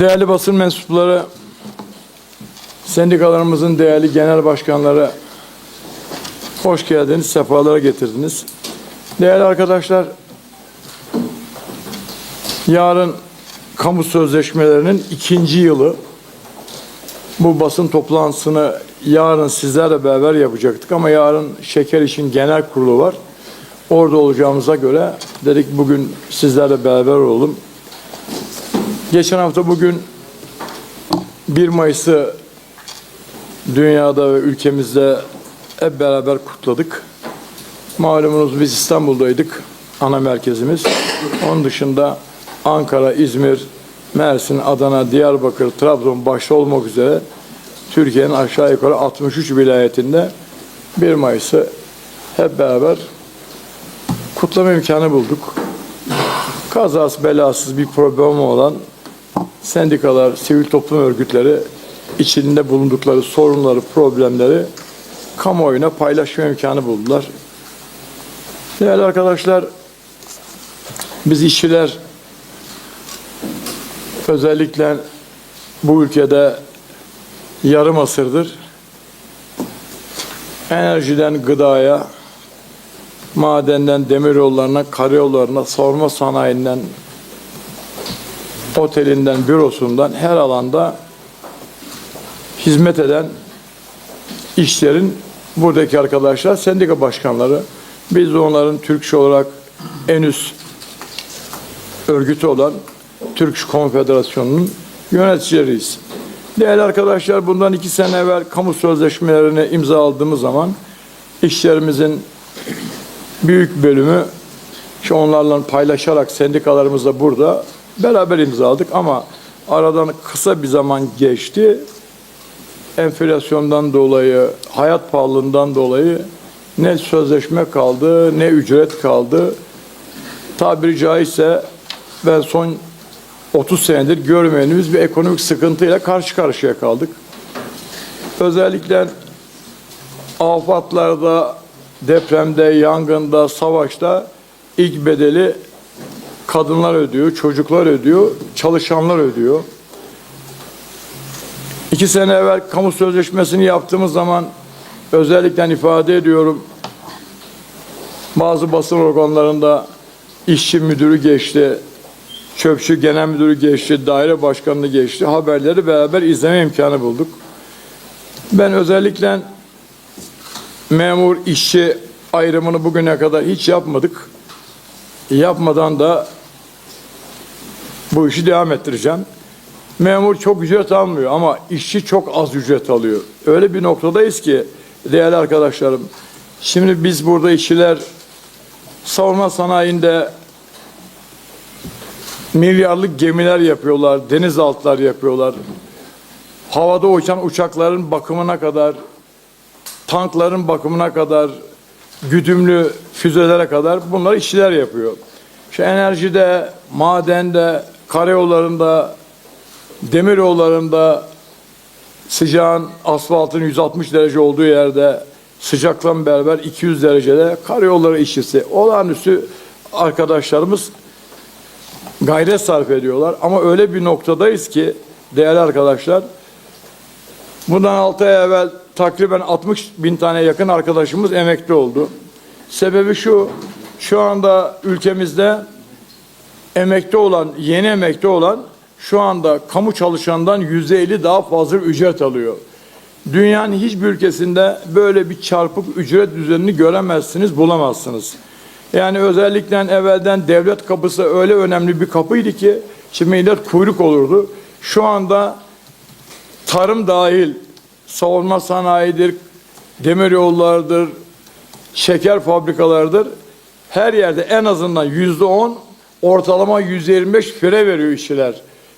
Değerli basın mensupları, sendikalarımızın değerli genel başkanları, hoş geldiniz, sefalara getirdiniz. Değerli arkadaşlar, yarın kamu sözleşmelerinin ikinci yılı. Bu basın toplantısını yarın sizlerle beraber yapacaktık ama yarın Şeker İş'in genel kurulu var. Orada olacağımıza göre dedik bugün sizlerle beraber olalım. Geçen hafta bugün 1 Mayıs'ı dünyada ve ülkemizde hep beraber kutladık. Malumunuz biz İstanbul'daydık, ana merkezimiz. Onun dışında Ankara, İzmir, Mersin, Adana, Diyarbakır, Trabzon başta olmak üzere Türkiye'nin aşağı yukarı 63 vilayetinde 1 Mayıs'ı hep beraber kutlama imkanı bulduk. Kazası belasız bir problemi olan sendikalar, sivil toplum örgütleri içinde bulundukları sorunları, problemleri kamuoyuna paylaşma imkanı buldular. Değerli arkadaşlar, biz işçiler özellikle bu ülkede yarım asırdır enerjiden gıdaya, madenden demiryollarına, karayollarına, savunma sanayinden, otelinden, bürosundan her alanda hizmet eden işlerin buradaki arkadaşlar sendika başkanları. Biz de onların Türkçe olarak en üst örgütü olan Türk Konfederasyonu'nun yöneticileriyiz. Değerli arkadaşlar bundan iki sene evvel kamu sözleşmelerini imza aldığımız zaman işlerimizin büyük bölümü işte onlarla paylaşarak sendikalarımızla burada beraber imzaladık ama aradan kısa bir zaman geçti. Enflasyondan dolayı, hayat pahalılığından dolayı ne sözleşme kaldı, ne ücret kaldı. Tabiri caizse ben son 30 senedir görmediğimiz bir ekonomik sıkıntıyla karşı karşıya kaldık. Özellikle afatlarda, depremde, yangında, savaşta ilk bedeli kadınlar ödüyor, çocuklar ödüyor, çalışanlar ödüyor. İki sene evvel kamu sözleşmesini yaptığımız zaman özellikle ifade ediyorum bazı basın organlarında işçi müdürü geçti, çöpçü genel müdürü geçti, daire başkanını geçti. Haberleri beraber izleme imkanı bulduk. Ben özellikle memur işçi ayrımını bugüne kadar hiç yapmadık. Yapmadan da bu işi devam ettireceğim. Memur çok ücret almıyor ama işçi çok az ücret alıyor. Öyle bir noktadayız ki değerli arkadaşlarım. Şimdi biz burada işçiler savunma sanayinde milyarlık gemiler yapıyorlar, denizaltılar yapıyorlar. Havada uçan uçakların bakımına kadar, tankların bakımına kadar, güdümlü füzelere kadar bunlar işçiler yapıyor. İşte enerjide, madende, karayollarında, demir yollarında sıcağın asfaltın 160 derece olduğu yerde sıcakla beraber 200 derecede karayolları işçisi olağanüstü arkadaşlarımız gayret sarf ediyorlar. Ama öyle bir noktadayız ki değerli arkadaşlar bundan 6 ay evvel takriben 60 bin tane yakın arkadaşımız emekli oldu. Sebebi şu, şu anda ülkemizde emekli olan, yeni emekli olan şu anda kamu çalışandan yüzde elli daha fazla ücret alıyor. Dünyanın hiçbir ülkesinde böyle bir çarpık ücret düzenini göremezsiniz, bulamazsınız. Yani özellikle evvelden devlet kapısı öyle önemli bir kapıydı ki şimdi millet kuyruk olurdu. Şu anda tarım dahil savunma sanayidir, demir yollardır, şeker fabrikalardır. Her yerde en azından yüzde on, ortalama yüzde yirmi beş fire veriyor işçiler.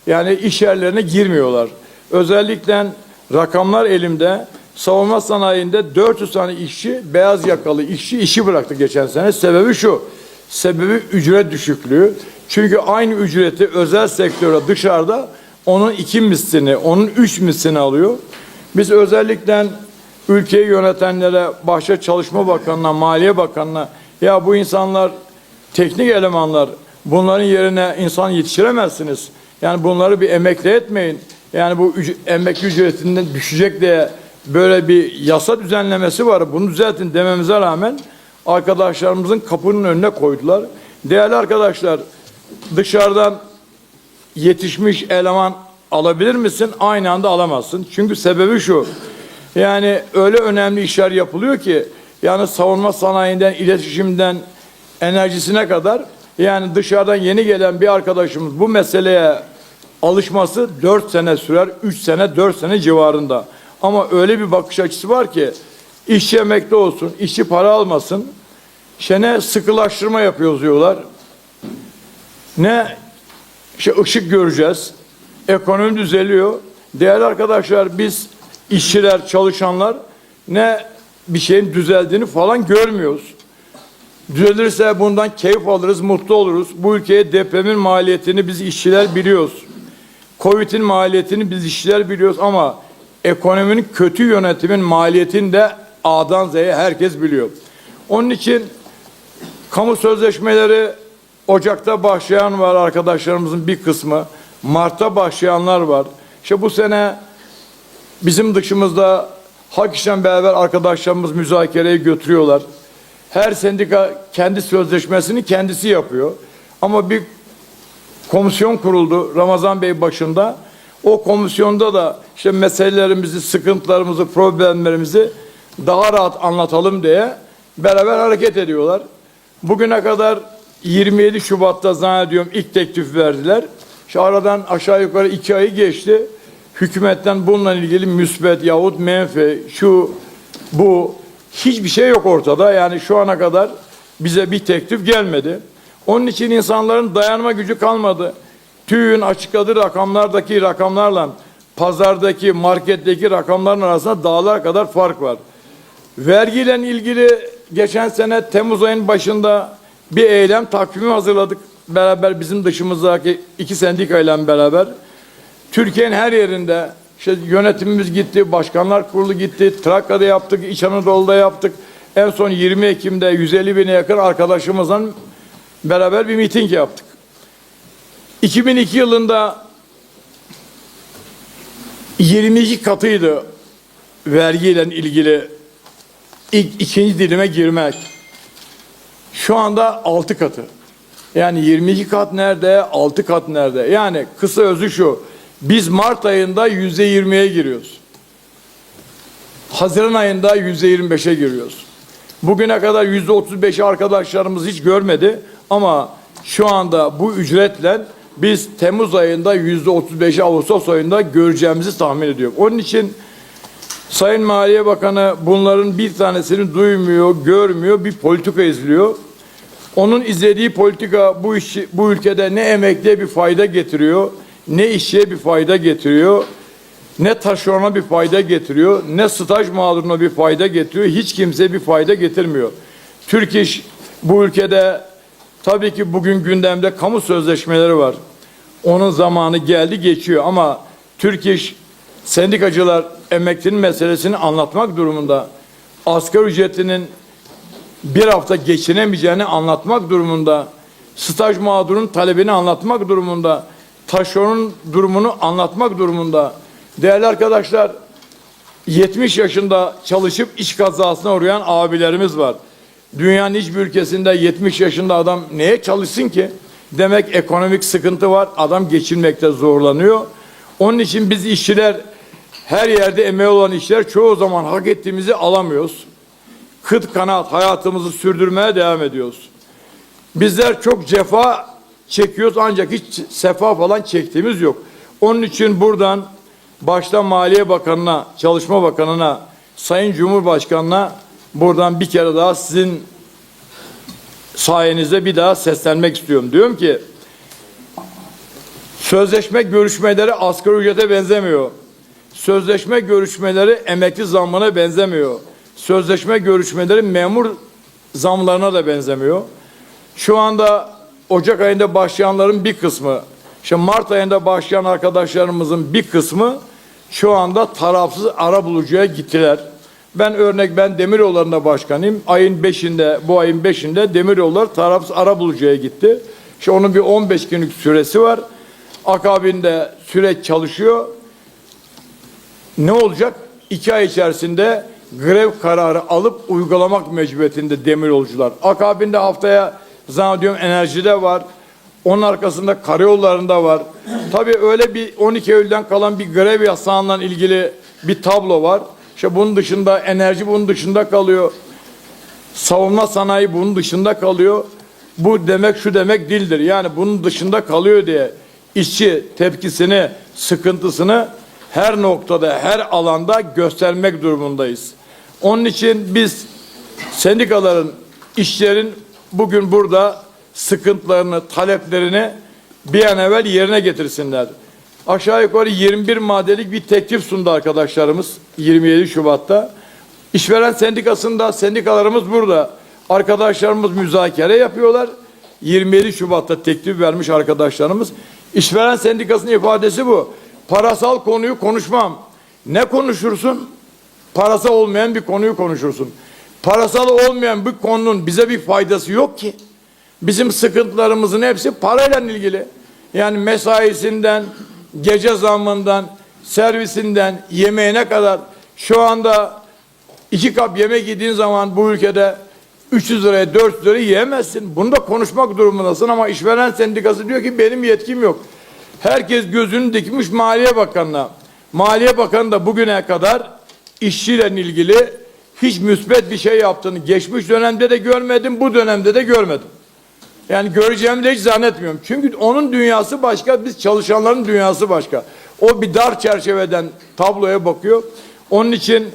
Yani iş yerlerine girmiyorlar. Özellikle rakamlar elimde. Savunma sanayinde 400 tane işçi, beyaz yakalı işçi işi bıraktı geçen sene. Sebebi şu, sebebi ücret düşüklüğü. Çünkü aynı ücreti özel sektöre dışarıda onun iki mislini, onun üç mislini alıyor. Biz özellikle ülkeyi yönetenlere, başta Çalışma Bakanı'na, Maliye Bakanı'na ya bu insanlar teknik elemanlar bunların yerine insan yetiştiremezsiniz. Yani bunları bir emekli etmeyin. Yani bu üc- emekli ücretinden düşecek diye böyle bir yasa düzenlemesi var. Bunu düzeltin dememize rağmen arkadaşlarımızın kapının önüne koydular. Değerli arkadaşlar dışarıdan yetişmiş eleman alabilir misin? Aynı anda alamazsın. Çünkü sebebi şu. Yani öyle önemli işler yapılıyor ki yani savunma sanayinden, iletişimden, enerjisine kadar yani dışarıdan yeni gelen bir arkadaşımız bu meseleye alışması 4 sene sürer. 3 sene, 4 sene civarında. Ama öyle bir bakış açısı var ki işçi emekli olsun, işçi para almasın. İşte ne sıkılaştırma yapıyoruz diyorlar. Ne işte ışık göreceğiz. Ekonomi düzeliyor. Değerli arkadaşlar biz işçiler, çalışanlar ne bir şeyin düzeldiğini falan görmüyoruz. Düzelirse bundan keyif alırız, mutlu oluruz. Bu ülkeye depremin maliyetini biz işçiler biliyoruz. Covid'in maliyetini biz işçiler biliyoruz ama ekonominin kötü yönetimin maliyetini de A'dan Z'ye herkes biliyor. Onun için Kamu sözleşmeleri Ocak'ta başlayan var arkadaşlarımızın bir kısmı. Mart'ta başlayanlar var. İşte bu sene bizim dışımızda hak işten beraber arkadaşlarımız müzakereyi götürüyorlar. Her sendika kendi sözleşmesini kendisi yapıyor. Ama bir komisyon kuruldu Ramazan Bey başında. O komisyonda da işte meselelerimizi, sıkıntılarımızı, problemlerimizi daha rahat anlatalım diye beraber hareket ediyorlar. Bugüne kadar 27 Şubat'ta zannediyorum ilk teklif verdiler. Şu aradan aşağı yukarı iki ayı geçti. Hükümetten bununla ilgili müsbet yahut menfi, şu, bu hiçbir şey yok ortada. Yani şu ana kadar bize bir teklif gelmedi. Onun için insanların dayanma gücü kalmadı. TÜİ'nin açıkladığı rakamlardaki rakamlarla pazardaki, marketteki rakamların arasında dağlar kadar fark var. Vergiyle ilgili geçen sene Temmuz ayının başında bir eylem takvimi hazırladık. Beraber bizim dışımızdaki iki sendikayla beraber. Türkiye'nin her yerinde işte yönetimimiz gitti, başkanlar kurulu gitti, Trakya'da yaptık, İç Anadolu'da yaptık. En son 20 Ekim'de 150 bine yakın arkadaşımızla beraber bir miting yaptık. 2002 yılında 22 katıydı vergiyle ilgili ilk ikinci dilime girmek. Şu anda 6 katı. Yani 22 kat nerede, 6 kat nerede? Yani kısa özü şu. Biz Mart ayında yüzde 20'ye giriyoruz. Haziran ayında yüzde 25'e giriyoruz. Bugüne kadar yüzde 35'i arkadaşlarımız hiç görmedi ama şu anda bu ücretle biz Temmuz ayında yüzde 35'i Ağustos ayında göreceğimizi tahmin ediyorum. Onun için Sayın Maliye Bakanı bunların bir tanesini duymuyor, görmüyor, bir politika izliyor. Onun izlediği politika bu işi, bu ülkede ne emekliye bir fayda getiriyor, ne işçiye bir fayda getiriyor, ne taşerona bir fayda getiriyor, ne staj mağduruna bir fayda getiriyor, hiç kimseye bir fayda getirmiyor. Türk İş bu ülkede tabii ki bugün gündemde kamu sözleşmeleri var. Onun zamanı geldi geçiyor ama Türk İş sendikacılar emeklinin meselesini anlatmak durumunda. Asgari ücretinin bir hafta geçinemeyeceğini anlatmak durumunda. Staj mağdurun talebini anlatmak durumunda. Taşeronun durumunu anlatmak durumunda. Değerli arkadaşlar 70 yaşında çalışıp iş kazasına uğrayan abilerimiz var. Dünyanın hiçbir ülkesinde 70 yaşında adam neye çalışsın ki? Demek ekonomik sıkıntı var. Adam geçinmekte zorlanıyor. Onun için biz işçiler her yerde emeği olan işler çoğu zaman hak ettiğimizi alamıyoruz. Kıt kanaat hayatımızı sürdürmeye devam ediyoruz. Bizler çok cefa çekiyoruz ancak hiç sefa falan çektiğimiz yok. Onun için buradan başta Maliye Bakanı'na, Çalışma Bakanı'na, Sayın Cumhurbaşkanı'na buradan bir kere daha sizin sayenizde bir daha seslenmek istiyorum. Diyorum ki sözleşme görüşmeleri asgari ücrete benzemiyor. Sözleşme görüşmeleri emekli zammına benzemiyor. Sözleşme görüşmeleri memur zamlarına da benzemiyor. Şu anda Ocak ayında başlayanların bir kısmı, işte Mart ayında başlayan arkadaşlarımızın bir kısmı şu anda tarafsız ara bulucuya gittiler. Ben örnek ben Demiryolları'nda başkanıyım. Ayın 5'inde bu ayın 5'inde Demiryolları tarafsız ara bulucuya gitti. İşte onun bir 15 günlük süresi var. Akabinde süreç çalışıyor. Ne olacak? İki ay içerisinde grev kararı alıp uygulamak mecburiyetinde demir yolcular. Akabinde haftaya zannediyorum enerjide var. Onun arkasında karayollarında var. Tabii öyle bir 12 Eylül'den kalan bir grev yasağından ilgili bir tablo var. İşte bunun dışında enerji bunun dışında kalıyor. Savunma sanayi bunun dışında kalıyor. Bu demek şu demek değildir. Yani bunun dışında kalıyor diye işçi tepkisini, sıkıntısını her noktada, her alanda göstermek durumundayız. Onun için biz sendikaların, işçilerin bugün burada sıkıntılarını, taleplerini bir an evvel yerine getirsinler. Aşağı yukarı 21 maddelik bir teklif sundu arkadaşlarımız 27 Şubat'ta. İşveren sendikasında sendikalarımız burada. Arkadaşlarımız müzakere yapıyorlar. 27 Şubat'ta teklif vermiş arkadaşlarımız. İşveren sendikasının ifadesi bu. Parasal konuyu konuşmam. Ne konuşursun? Parasal olmayan bir konuyu konuşursun. Parasal olmayan bir konunun bize bir faydası yok ki. Bizim sıkıntılarımızın hepsi parayla ilgili. Yani mesaisinden, gece zammından, servisinden, yemeğine kadar şu anda iki kap yemek yediğin zaman bu ülkede 300 liraya 400 liraya yiyemezsin. Bunu da konuşmak durumundasın ama işveren sendikası diyor ki benim yetkim yok. Herkes gözünü dikmiş Maliye Bakanı'na. Maliye Bakanı da bugüne kadar işçiyle ilgili hiç müsbet bir şey yaptığını geçmiş dönemde de görmedim, bu dönemde de görmedim. Yani göreceğimi de hiç zannetmiyorum. Çünkü onun dünyası başka, biz çalışanların dünyası başka. O bir dar çerçeveden tabloya bakıyor. Onun için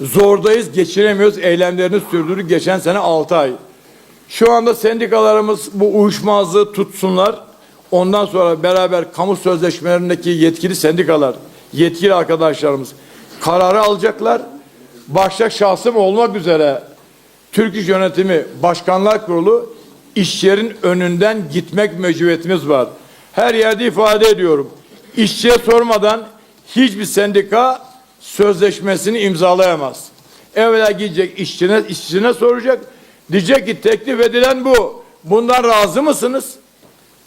zordayız, geçiremiyoruz. Eylemlerini sürdürdük geçen sene 6 ay. Şu anda sendikalarımız bu uyuşmazlığı tutsunlar. Ondan sonra beraber kamu sözleşmelerindeki yetkili sendikalar, yetkili arkadaşlarımız kararı alacaklar. Başta şahsım olmak üzere Türk İş Yönetimi Başkanlar Kurulu işçilerin önünden gitmek mecburiyetimiz var. Her yerde ifade ediyorum. İşçiye sormadan hiçbir sendika sözleşmesini imzalayamaz. Evvela gidecek işçine, işçisine soracak. Diyecek ki teklif edilen bu. Bundan razı mısınız?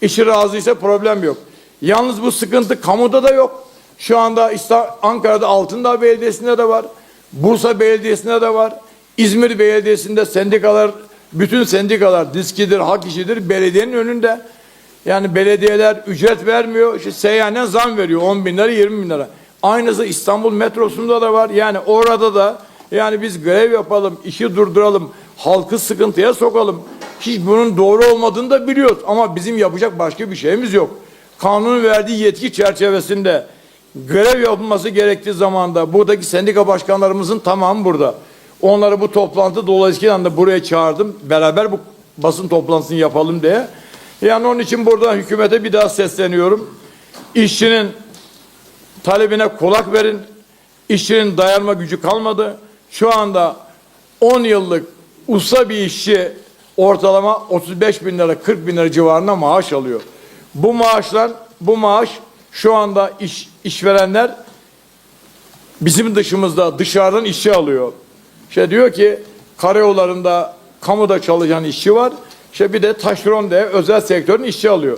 İşi razıysa problem yok. Yalnız bu sıkıntı kamuda da yok. Şu anda İsta- Ankara'da Altındağ Belediyesi'nde de var. Bursa Belediyesi'nde de var. İzmir Belediyesi'nde sendikalar, bütün sendikalar diskidir, hak işidir belediyenin önünde. Yani belediyeler ücret vermiyor. İşte seyyanen zam veriyor 10 bin lira 20 bin lira. Aynısı İstanbul metrosunda da var. Yani orada da yani biz grev yapalım, işi durduralım, halkı sıkıntıya sokalım. Hiç bunun doğru olmadığını da biliyoruz ama bizim yapacak başka bir şeyimiz yok. Kanunun verdiği yetki çerçevesinde grev yapılması gerektiği zamanda buradaki sendika başkanlarımızın tamamı burada. Onları bu toplantı dolayısıyla da buraya çağırdım. Beraber bu basın toplantısını yapalım diye. Yani onun için burada hükümete bir daha sesleniyorum. İşçinin talebine kulak verin. İşçinin dayanma gücü kalmadı. Şu anda 10 yıllık usta bir işçi ortalama 35 bin lira 40 bin lira civarında maaş alıyor. Bu maaşlar bu maaş şu anda iş, işverenler bizim dışımızda dışarıdan işçi alıyor. İşte diyor ki karayollarında kamuda çalışan işçi var. İşte bir de taşeron diye özel sektörün işçi alıyor.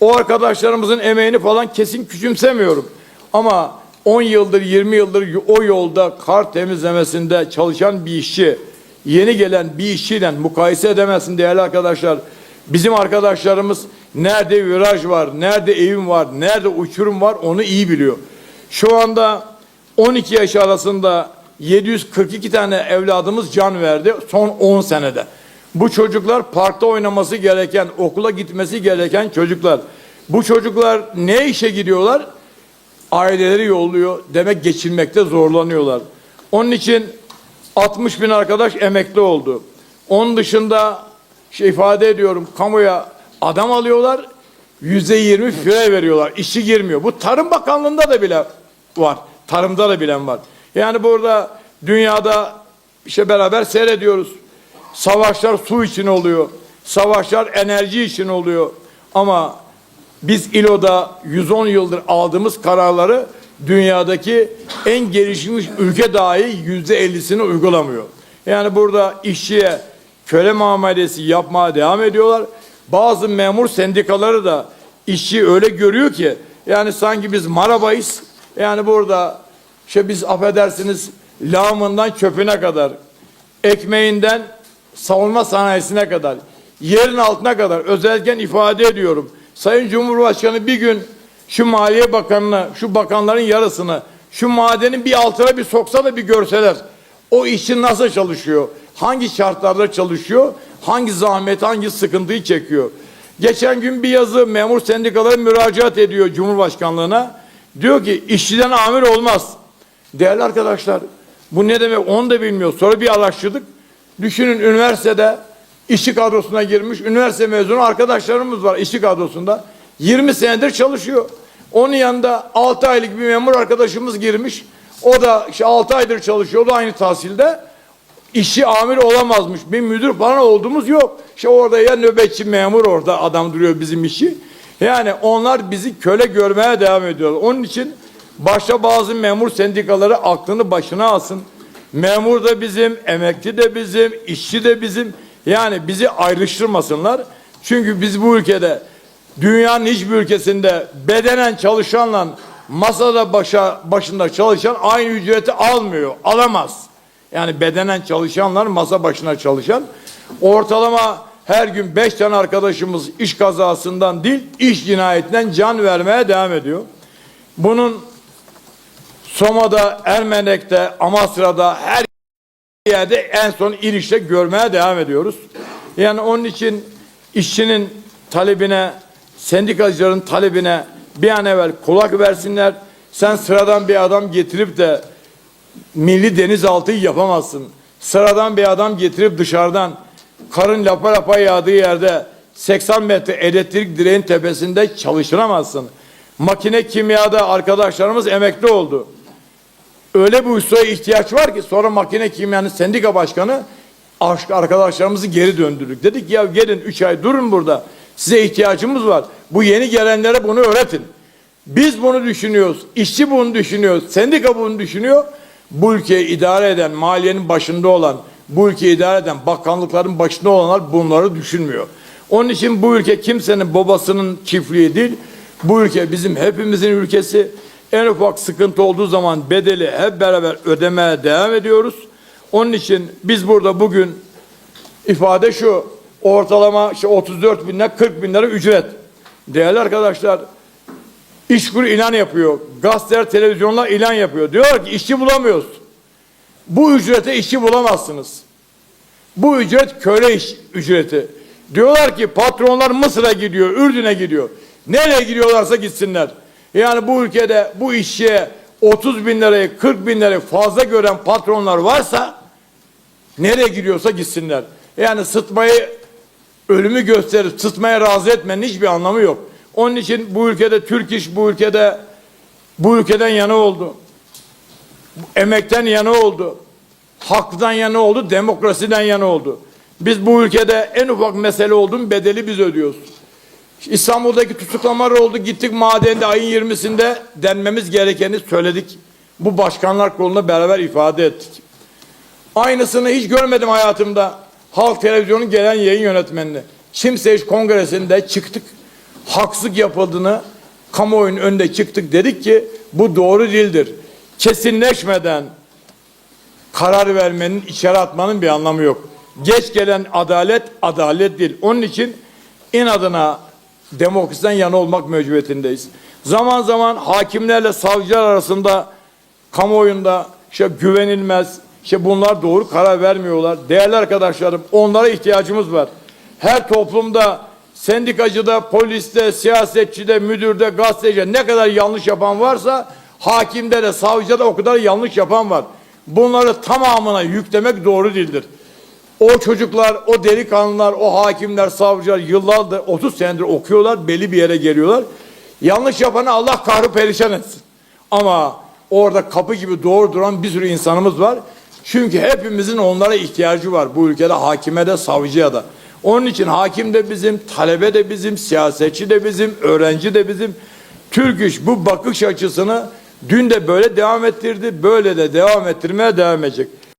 O arkadaşlarımızın emeğini falan kesin küçümsemiyorum. Ama 10 yıldır 20 yıldır o yolda kar temizlemesinde çalışan bir işçi yeni gelen bir işçiyle mukayese edemezsin değerli arkadaşlar. Bizim arkadaşlarımız nerede viraj var, nerede evim var, nerede uçurum var onu iyi biliyor. Şu anda 12 yaş arasında 742 tane evladımız can verdi son 10 senede. Bu çocuklar parkta oynaması gereken, okula gitmesi gereken çocuklar. Bu çocuklar ne işe gidiyorlar? Aileleri yolluyor. Demek geçinmekte zorlanıyorlar. Onun için 60 bin arkadaş emekli oldu. Onun dışında şey ifade ediyorum kamuya adam alıyorlar yüzde yirmi fire veriyorlar. İşçi girmiyor. Bu Tarım Bakanlığı'nda da bile var. Tarımda da bilen var. Yani burada dünyada işte beraber seyrediyoruz. Savaşlar su için oluyor. Savaşlar enerji için oluyor. Ama biz İLO'da 110 yıldır aldığımız kararları dünyadaki en gelişmiş ülke dahi yüzde ellisini uygulamıyor. Yani burada işçiye köle muamelesi yapmaya devam ediyorlar. Bazı memur sendikaları da işçi öyle görüyor ki yani sanki biz marabayız. Yani burada işte biz affedersiniz lağımından çöpüne kadar ekmeğinden savunma sanayisine kadar yerin altına kadar özellikle ifade ediyorum. Sayın Cumhurbaşkanı bir gün şu Maliye Bakanı'nı, şu bakanların yarısını şu madenin bir altına bir soksa da bir görseler. O işçi nasıl çalışıyor? Hangi şartlarda çalışıyor? Hangi zahmet, hangi sıkıntıyı çekiyor? Geçen gün bir yazı memur sendikaları müracaat ediyor Cumhurbaşkanlığına. Diyor ki işçiden amir olmaz. Değerli arkadaşlar bu ne demek onu da bilmiyor. Sonra bir araştırdık. Düşünün üniversitede işçi kadrosuna girmiş üniversite mezunu arkadaşlarımız var işçi kadrosunda. 20 senedir çalışıyor. Onun yanında 6 aylık bir memur arkadaşımız girmiş. O da işte 6 aydır çalışıyor. O da aynı tahsilde. İşçi amir olamazmış. Bir müdür falan olduğumuz yok. İşte orada ya nöbetçi memur orada adam duruyor bizim işi. Yani onlar bizi köle görmeye devam ediyorlar. Onun için başta bazı memur sendikaları aklını başına alsın. Memur da bizim, emekli de bizim, işçi de bizim. Yani bizi ayrıştırmasınlar. Çünkü biz bu ülkede dünyanın hiçbir ülkesinde bedenen çalışanla masada başa, başında çalışan aynı ücreti almıyor, alamaz. Yani bedenen çalışanlar masa başına çalışan ortalama her gün beş tane arkadaşımız iş kazasından değil iş cinayetinden can vermeye devam ediyor. Bunun Soma'da, Ermenek'te, Amasra'da her yerde en son İriş'te görmeye devam ediyoruz. Yani onun için işçinin talebine, sendikacıların talebine bir an evvel kulak versinler. Sen sıradan bir adam getirip de milli denizaltıyı yapamazsın. Sıradan bir adam getirip dışarıdan karın lapa lapa yağdığı yerde 80 metre elektrik direğin tepesinde çalıştıramazsın. Makine kimyada arkadaşlarımız emekli oldu. Öyle bir ustaya ihtiyaç var ki sonra makine kimyanın sendika başkanı aşk arkadaşlarımızı geri döndürdük. Dedik ya gelin 3 ay durun burada. Size ihtiyacımız var. Bu yeni gelenlere bunu öğretin. Biz bunu düşünüyoruz. işçi bunu düşünüyor. Sendika bunu düşünüyor. Bu ülkeyi idare eden, maliyenin başında olan, bu ülkeyi idare eden bakanlıkların başında olanlar bunları düşünmüyor. Onun için bu ülke kimsenin babasının çiftliği değil. Bu ülke bizim hepimizin ülkesi. En ufak sıkıntı olduğu zaman bedeli hep beraber ödemeye devam ediyoruz. Onun için biz burada bugün ifade şu ortalama işte 34 bin lira 40 bin lira ücret. Değerli arkadaşlar İşkur ilan yapıyor. Gazeteler, televizyonlar ilan yapıyor. Diyorlar ki işçi bulamıyoruz. Bu ücrete işçi bulamazsınız. Bu ücret köle iş ücreti. Diyorlar ki patronlar Mısır'a gidiyor, Ürdün'e gidiyor. Nereye gidiyorlarsa gitsinler. Yani bu ülkede bu işçiye 30 bin lirayı 40 bin lirayı fazla gören patronlar varsa nereye gidiyorsa gitsinler. Yani sıtmayı ölümü gösterip sıtmaya razı etmenin hiçbir anlamı yok. Onun için bu ülkede Türk iş bu ülkede bu ülkeden yana oldu. Emekten yana oldu. Haktan yana oldu, demokrasiden yana oldu. Biz bu ülkede en ufak mesele olduğun bedeli biz ödüyoruz. İstanbul'daki tutuklamalar oldu. Gittik madende ayın 20'sinde denmemiz gerekeni söyledik. Bu başkanlar kurulunda beraber ifade ettik. Aynısını hiç görmedim hayatımda. Halk Televizyonu gelen yayın yönetmenini. Çimseç Kongresi'nde çıktık. Haksızlık yapıldığını kamuoyunun önünde çıktık. Dedik ki bu doğru değildir. Kesinleşmeden karar vermenin, içeri atmanın bir anlamı yok. Geç gelen adalet, adalet değil. Onun için inadına demokrasiden yana olmak mecburiyetindeyiz. Zaman zaman hakimlerle savcılar arasında kamuoyunda işte güvenilmez, işte bunlar doğru karar vermiyorlar. Değerli arkadaşlarım onlara ihtiyacımız var. Her toplumda sendikacıda, poliste, siyasetçide, müdürde, gazetecide ne kadar yanlış yapan varsa hakimde de savcıda da o kadar yanlış yapan var. Bunları tamamına yüklemek doğru değildir. O çocuklar, o delikanlılar, o hakimler, savcılar yıllardır 30 senedir okuyorlar, belli bir yere geliyorlar. Yanlış yapanı Allah kahrı perişan etsin. Ama orada kapı gibi doğru duran bir sürü insanımız var. Çünkü hepimizin onlara ihtiyacı var bu ülkede hakime de savcıya da. Onun için hakim de bizim, talebe de bizim, siyasetçi de bizim, öğrenci de bizim. Türk iş bu bakış açısını dün de böyle devam ettirdi, böyle de devam ettirmeye devam edecek.